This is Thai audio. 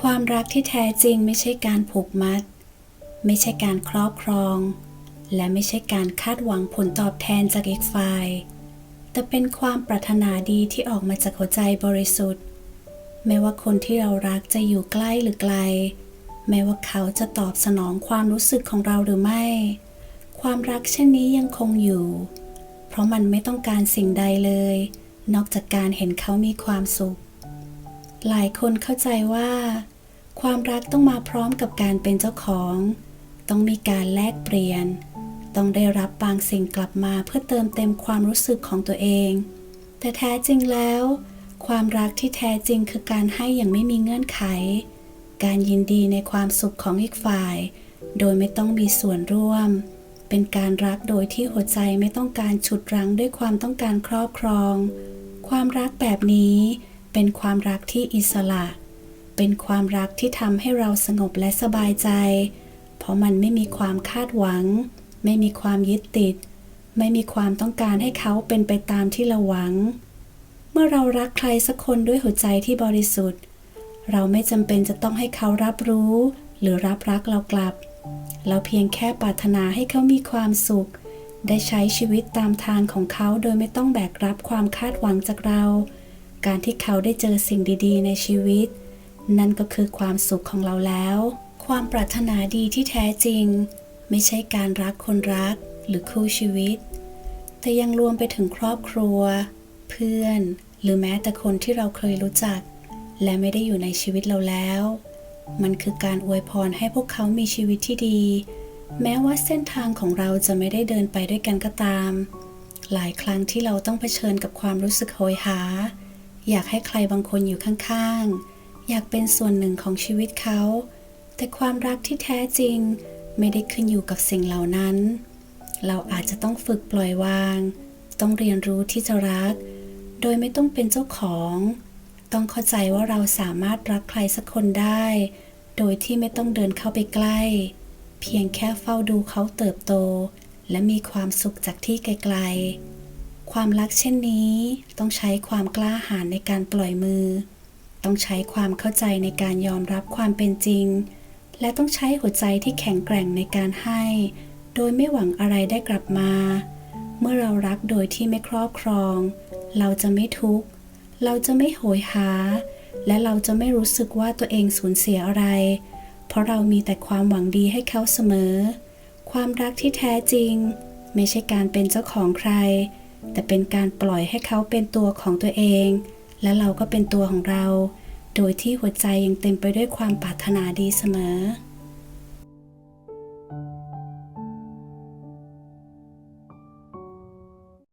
ความรักที่แท้จริงไม่ใช่การผูกมัด ไม่ใช่การครอบครอง และไม่ใช่การคาดหวังผลตอบแทนจากอีกฝ่าย แต่เป็นความปรารถนาดีที่ออกมาจากหัวใจบริสุทธิ์ ไม่ว่าคนที่เรารักจะอยู่ใกล้หรือไกลแม้ว่าเขาจะตอบสนองความรู้สึกของเราหรือไม่ ความรักเช่นนี้ยังคงอยู่ เพราะมันไม่ต้องการสิ่งใดเลย นอกจากการเห็นเขามีความสุข หลายคนเข้าใจว่า ความรักต้องมาพร้อมกับการเป็นเจ้าของ ต้องมีการแลกเปลี่ยน ต้องได้รับบางสิ่งกลับมาเพื่อเติมเต็มความรู้สึกของตัวเอง แต่แท้จริงแล้ว ความรักที่แท้จริงคือการให้อย่างไม่มีเงื่อนไข การยินดีในความสุขของอีกฝ่าย โดยไม่ต้องมีส่วนร่วม เป็นการรักโดยที่หัวใจไม่ต้องการฉุดรั้งด้วยความต้องการครอบครอง ความรักแบบนี้ เป็นความรักที่อิสระ เป็นความรักที่ทำให้เราสงบและสบายใจ เพราะมันไม่มีความคาดหวัง ไม่มีความยึดติด ไม่มีความต้องการให้เขาเป็นไปตามที่เราหวัง เมื่อเรารักใครสักคนด้วยหัวใจที่บริสุทธิ์ เราไม่จำเป็นจะต้องให้เขารับรู้ หรือรับรักเรากลับ เราเพียงแค่ปรารถนาให้เขามีความสุข ได้ใช้ชีวิตตามทางของเขาโดยไม่ต้องแบกรับความคาดหวังจากเรา การที่เขาได้เจอสิ่งดีๆ ในชีวิต นั่นก็คือความสุขของเราแล้ว ความปรารถนาดีที่แท้จริง ไม่ใช่การรักคนรักหรือคู่ชีวิต แต่ยังรวมไปถึงครอบครัว เพื่อน หรือแม้แต่คนที่เราเคยรู้จัก และไม่ได้อยู่ในชีวิตเราแล้ว มันคือการอวยพรให้พวกเขามีชีวิตที่ดี แม้ว่าเส้นทางของเราจะไม่ได้เดินไปด้วยกันก็ตาม หลายครั้งที่เราต้องเผชิญกับความรู้สึกโหยหา อยากให้ใครบางคนอยู่ข้างๆ อยากเป็นส่วนหนึ่งของชีวิตเขา แต่ความรักที่แท้จริงไม่ได้ขึ้นอยู่กับสิ่งเหล่านั้น เราอาจจะต้องฝึกปล่อยวาง ต้องเรียนรู้ที่จะรัก โดยไม่ต้องเป็นเจ้าของ ต้องเข้าใจว่าเราสามารถรักใครสักคนได้ โดยที่ไม่ต้องเดินเข้าไปใกล้ เพียงแค่เฝ้าดูเขาเติบโต และมีความสุขจากที่ไกลๆ ความรักเช่นนี้ ต้องใช้ความกล้าหาญในการปล่อยมือ ต้องใช้ความเข้าใจในการยอมรับความเป็นจริง และต้องใช้หัวใจที่แข็งแกร่งในการให้ โดยไม่หวังอะไรได้กลับมา เมื่อเรารักโดยที่ไม่ครอบครอง เราจะไม่ทุกข์ เราจะไม่โหยหา และเราจะไม่รู้สึกว่าตัวเองสูญเสียอะไร เพราะเรามีแต่ความหวังดีให้เขาเสมอ ความรักที่แท้จริง ไม่ใช่การเป็นเจ้าของใคร แต่เป็นการปล่อยให้เขาเป็นตัวของตัวเอง และเราก็เป็นตัวของเรา โดยที่หัวใจยังเต็มไปด้วยความปรารถนาดีเสมอ